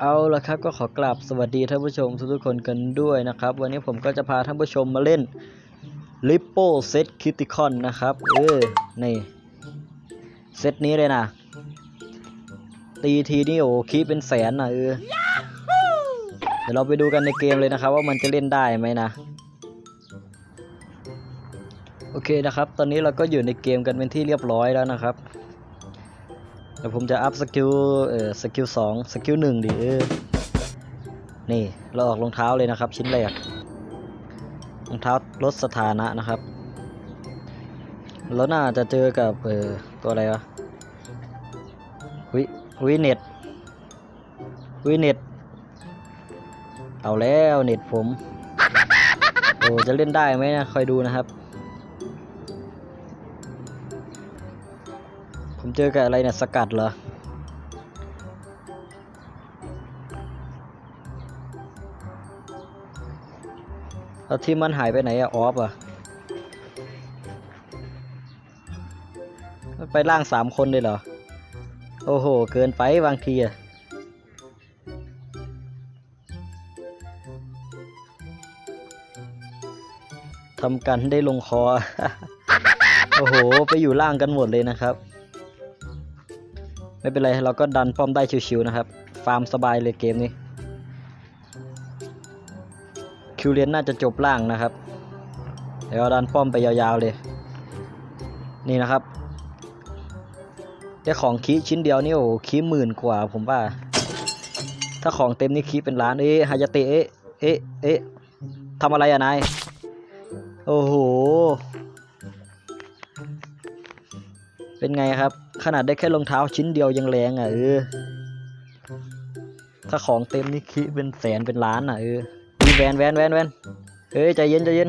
เอาละครับก็ขอกราบสวัสดีท่านผู้ชมทุกๆคนกันด้วยนะครับ วันนี้ผมก็จะพาท่านผู้ชมมาเล่น l i p p o Set Critical นะครับ เออนี่เซตนี้เลยนะ ตีทีนี่โอ้คีเป็นแสนนะเออเดี๋ยวเราไปดูกันในเกมเลยนะครับ ว่ามันจะเล่นได้ไหมนะ โอเคนะครับ ตอนนี้เราก็อยู่ในเกมกันเป็นที่เรียบร้อยแล้วนะครับ เดี๋ยวผมจะอัพสกิลเอ่อสกิลสองสกิลหนึ่งดิเออนี่เราออกรองเท้าเลยนะครับ ชิ้นแรกรองเท้าลดสถานะนะครับ แล้วน่าจะเจอกับเอ่อตัวอะไรวะวิวิเน็ตวิเน็ตเอาแล้วเน็ตผมโอ้จะเล่นได้ไหมนะคอยดูนะครับ เจอกับอะไรเนี่ยสกัดเหรอแล้วที่มันหายไปไหนอะออฟอะไปล่างสามคนเลยเหรอ โอ้โห เกินไปบางทีอะทำกันได้ลงคอ โอ้โห ไปอยู่ล่างกันหมดเลยนะครับ ไม่เป็นไรเราก็ดันป้อมได้ชิวๆนะครับ ฟาร์มสบายเลยเกมนี้ คิวเลียนน่าจะจบล่างนะครับ เดี๋ยวดันป้อมไปยาวๆเลย นี่นะครับได้ของคีชิ้นเดียวนี่โอ้คีหมื่นกว่าผมว่า ถ้าของเต็มนี่คีเป็นล้านเอ๊ะฮายาเตะเอ๊ะเอ๊ะเอ๊ะทำอะไรอะนาย โอ้โห เป็นไงครับ ขนาดได้แค่รองเท้าชิ้นเดียวยังแรงอะเออ ถ้าของเต็มนี่คิเป็นแสนเป็นล้านอะเออมีแวนแวนแวนแวนเอ้ยใจเย็นใจเย็น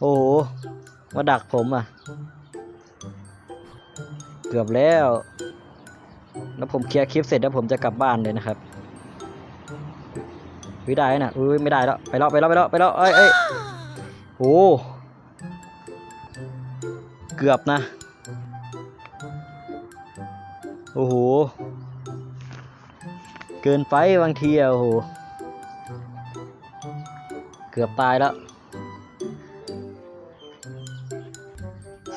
โอ้โห มาดักผมอะ เกือบแล้ว แล้วผมเคลียร์คลิปเสร็จแล้วผมจะกลับบ้านเลยนะครับวิได้นะอุ้ยไม่ได้แล้ว ไปแล้วไปแล้วไปแล้วไปแล้วเอ้ยเอ้ยโอ้เกือบนะ โอ้โห เกินไปบางทีอะโอ้โห เกือบตายแล้ว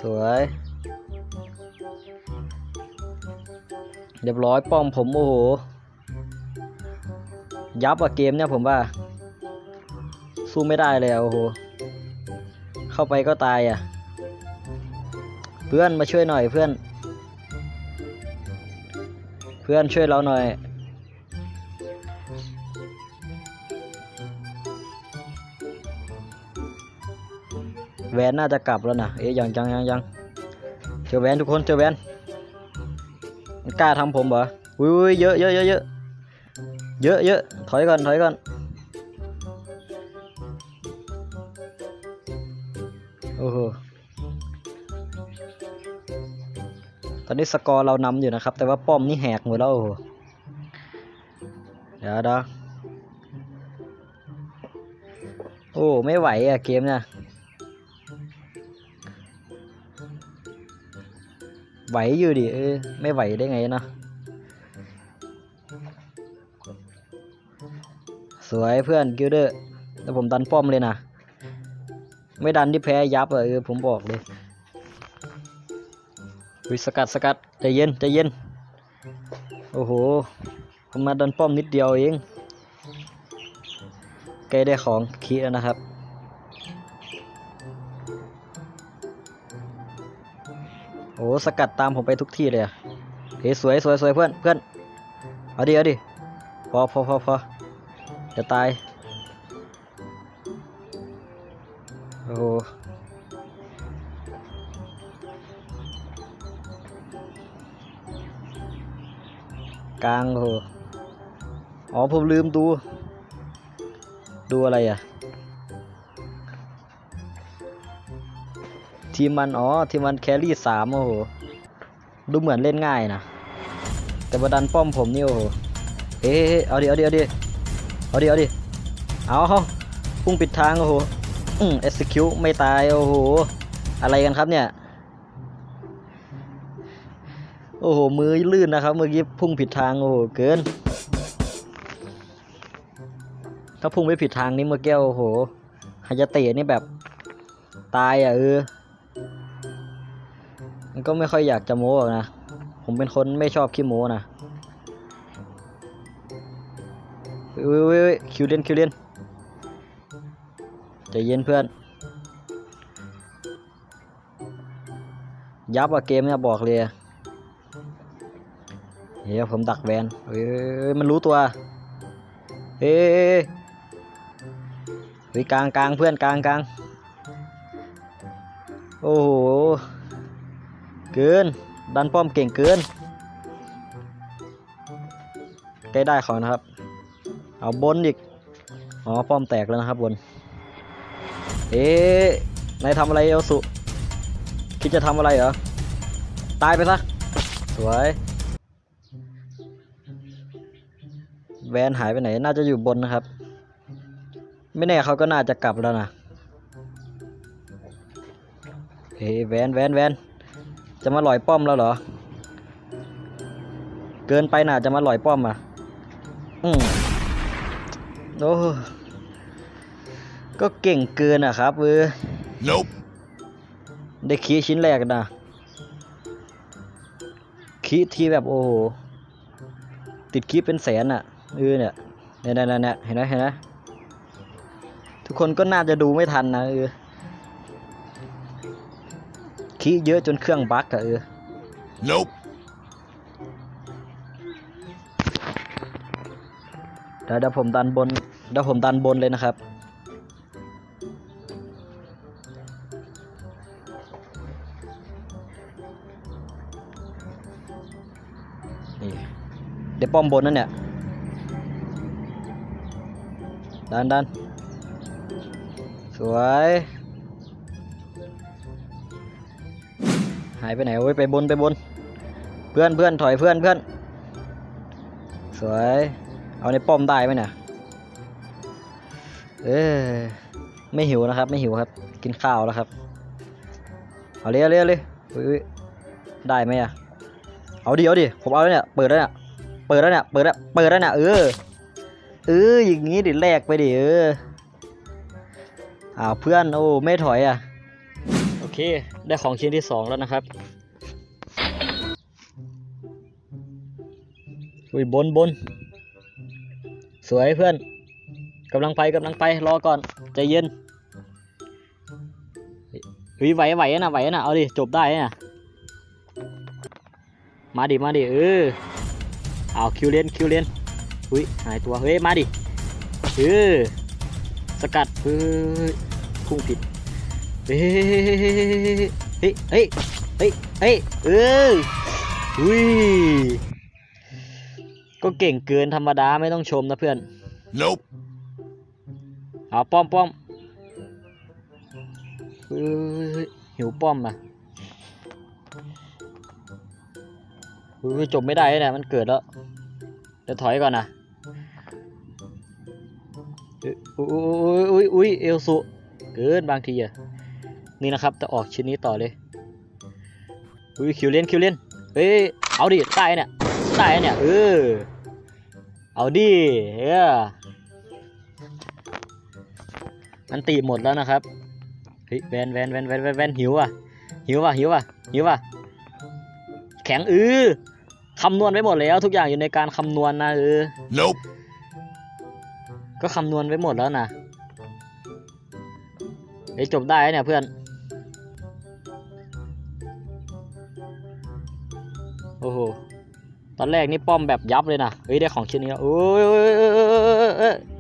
สวย เรียบร้อยป้อมผมโอ้โห ยับอะเกมเนี่ยผมว่า สู้ไม่ได้เลยอะโอ้โห เข้าไปก็ตายอะเพื่อนมาช่วยหน่อยเพื่อน เพื่อนช่วยเราหน่อย แวนน่าจะกลับแล้วนะเอ๊ยยังยังยังยังเจอแวนทุกคนเจอแวนมันกล้าทำผมเหรออุ้ยเยอะเยอะเยอะเยอะเยอะเยอะถอยก่อนถอยก่อน ตอนนี้สกอร์เรานำอยู่นะครับ แต่ว่าป้อมนี่แหกหมดแล้วโอ้โหเดี๋ยวเดี๋ยวโอ้ไม่ไหวอะเกมเนี่ยไหวอยู่ดิเออไม่ไหวได้ไงเนาะสวยเพื่อนกิลเดอร์แล้วผมดันป้อมเลยนะ ไม่ดันที่แพ้ยับเออผมบอกเลย วิสกัดสกัดใจเย็นใจเย็น โอ้โหผมมาดันป้อมนิดเดียวเองใกล้ได้ของคีแล้วนะครับ โอ้สกัดตามผมไปทุกที่เลยอะเฮ้ยสวยสวยสวยเพื่อนเพื่อนเอาดิเอาดิพอพอพอพอจะตาย โอ้โห กลางโหอ๋อผมลืมดู ดูอะไรอะ ทีมมันอ๋อทีมมันแครี่สามโอ้โห ดูเหมือนเล่นง่ายนะ แต่บดันป้อมผมนี่โอ้โหเฮ้ยเอาดิเอาดิเอาดิเอาดิเอาดิเอาพุ่งปิดทางโอ้โหอืม execute ไม่ตายโอ้โห อะไรกันครับเนี่ย โอ้โห มือลื่นนะครับ เมื่อกี้พุ่งผิดทางโอ้โหเกิน ถ้าพุ่งไปผิดทางนี้เมื่อกี้โอ้โหฮายาเตะนี่แบบตายอะเออ มันก็ไม่ค่อยอยากจะโม้นะ ผมเป็นคนไม่ชอบขี้โม้นะเว้ยเว้ยคิวเลียนคิวเลียนใจเย็นเพื่อน ยับอะเกมเนี่ยบอกเลย เฮ้ยผมดักแวนเฮ้ยมันรู้ตัวเฮ้ยเฮ้ยกลางกลางเพื่อนกลางกลางโอ้โหเกินดันป้อมเก่งเกินใกล้ได้เขานะครับ เอาบนอีกอ๋อป้อมแตกแล้วนะครับบน เอ๊ะนายทำอะไรเอลสุคิดจะทำอะไรเหรอตายไปซะสวย แวนหายไปไหน น่าจะอยู่บนนะครับ ไม่แน่เขาก็น่าจะกลับแล้วนะเฮ้ยแวนแวนแวนจะมาหลอยป้อมแล้วเหรอ เกินไปน่าจะมาหลอยป้อมอะ อืมโอ้ก็เก่งเกินอะครับเออ Nope. ได้คีย์ชิ้นแรกนะคีย์ที่แบบโอ้โห ติดคีย์เป็นแสนอะ เออเนี่ยเนี่ยเนี่ยเนี่ยเห็นไหมเห็นไหมทุกคนก็น่าจะดูไม่ทันนะเออคีย์เยอะจนเครื่องบั๊กอะเออ Nope. เดี๋ยวเดี๋ยวผมดันบนเดี๋ยวผมดันบนเลยนะครับ นี่ เดี๋ยวป้อมบนนั่นเนี่ย ดันดันสวย หายไปไหนโอ้ยไปบนไปบน เพื่อนเพื่อนถอยเพื่อนเพื่อนสวย เอาในป้อมได้ไหมเนี่ยเออไม่หิวนะครับ ไม่หิวครับ กินข้าวแล้วครับ เอาเลยเอาเลยเอาเลยอุ๊ยอุ๊ยได้ไหมอะเอาดิเอาดิผมเอาแล้วเนี่ยเปิดแล้วเนี่ยเปิดแล้วเนี่ยเปิดแล้วเปิดแล้วเนี่ยเออ เอออย่างงี้ดิแลกไปดิเอออ้าวเพื่อนโอ้ไม่ถอยอะ โอเค ได้ของชิ้นที่สองแล้วนะครับอุ้ยบนบนสวยเพื่อนกำลังไปกำลังไปรอก่อนใจเย็นเฮ้ยไหวไหวนะไหวนะเอาดิจบได้นะมาดิมาดิเออเอาคิวเลนคิวเลน อุ้ยหายตัวเฮ้ยมาดิเออสกัดเฮ้ยพุ่งผิดเฮ้ยเฮ้ยเฮ้ยเฮ้ยเฮ้ยเอออุ้ยก็เก่งเกินธรรมดาไม่ต้องชมนะเพื่อน Nope. เอาป้อมป้อมเอ้ยหิวป้อมอะเฮ้ยจบไม่ได้เนี่ยมันเกิดแล้วเดี๋ยวถอยก่อนนะ อ้ยอุ้ยอุ้ยอุ้ยเอลสุเกินบางทีอะนี่นะครับจะออกชิ้นนี้ต่อเลยอุ้ยคิวเล่นคิวเล่นเฮ้ยเอาดิใต้เนี่ยใต้เนี่ยเออเอาดิเอออันตีหมดแล้วนะครับเฮ้ยแวนแวนแวนแวนแวนแวนหิวอะหิวอะหิวอะหิวอะแข็งอือคำนวณไว้หมดแล้วทุกอย่างอยู่ในการคำนวณนะเออ Nope. ก็คำนวณไว้หมดแล้วนะเฮ้ยจบได้เนี่ยเพื่อน โอ้โห ตอนแรกนี่ป้อมแบบยับเลยนะเฮ้ยได้ของชิ้นนี้แล้วโอ้ย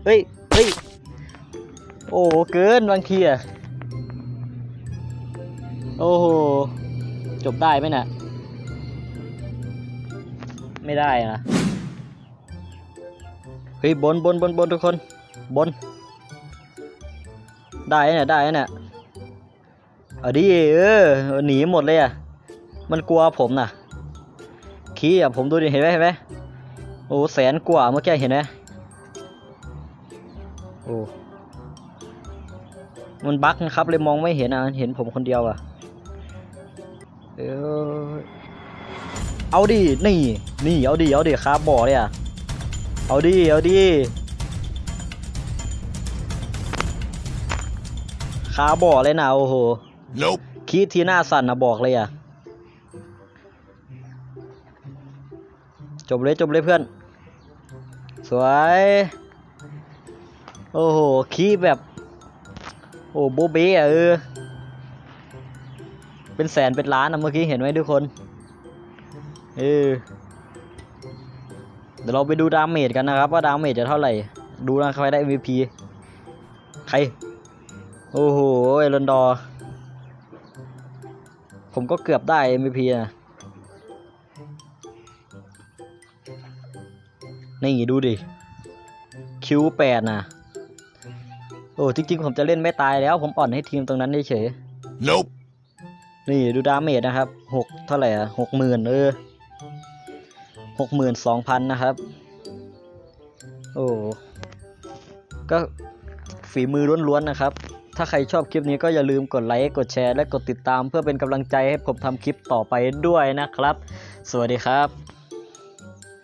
เฮ้ยเฮ้ย โอ้โหเกินบางทีอะโอ้โห จบได้ไหมเนี่ยไม่ได้นะ ฮ้ยบนบนบนบนทุกคนบน ได้เนี่ยได้เนี่ยเอาดิเออหนีหมดเลยอะมันกลัวผมน่ะขี้อะผมดูดิเห็นไหมเห็นไหมโอ้แสนกว่าเมื่อกี้เห็นไหมโอ้มันบั๊กนะครับเลยมองไม่เห็นอะเห็นผมคนเดียวอะเออเอาดินี่นี่เอาดิเอาดิครับบ่อเลยอะ เอาดิเอาดิคาบ่อเลยนะโอ้โห Nope. คีดที่หน้าสั่นนะบอกเลยอะ จบเลยจบเลยเพื่อน สวย โอ้โหคีดแบบ โอ้โบเบ้อะเออ เป็นแสนเป็นล้านอะเมื่อกี้เห็นไหมทุกคน เออเดี๋ยวเราไปดูดาเมจกันนะครับ ว่าดาเมจจะเท่าไหร่ ดูนะใครได้ MVP ใคร โอ้โหเอรอนดอร์ผมก็เกือบได้ MVP นะนี่ดูดิ คิวแปดนะโอ้จริงๆ ผมจะเล่นไม่ตายแล้ว ผมอ่อนให้ทีมตรงนั้นเฉย Nope. ๆนี่ดูดาเมจนะครับหกเท่าไหร่อะหกหมื่นเออ หกหมื่นสองพันนะครับ โอ้ก็ฝีมือล้วนๆนะครับ ถ้าใครชอบคลิปนี้ก็อย่าลืมกดไลค์กดแชร์และกดติดตาม เพื่อเป็นกำลังใจให้ผมทำคลิปต่อไปด้วยนะครับ สวัสดีครับ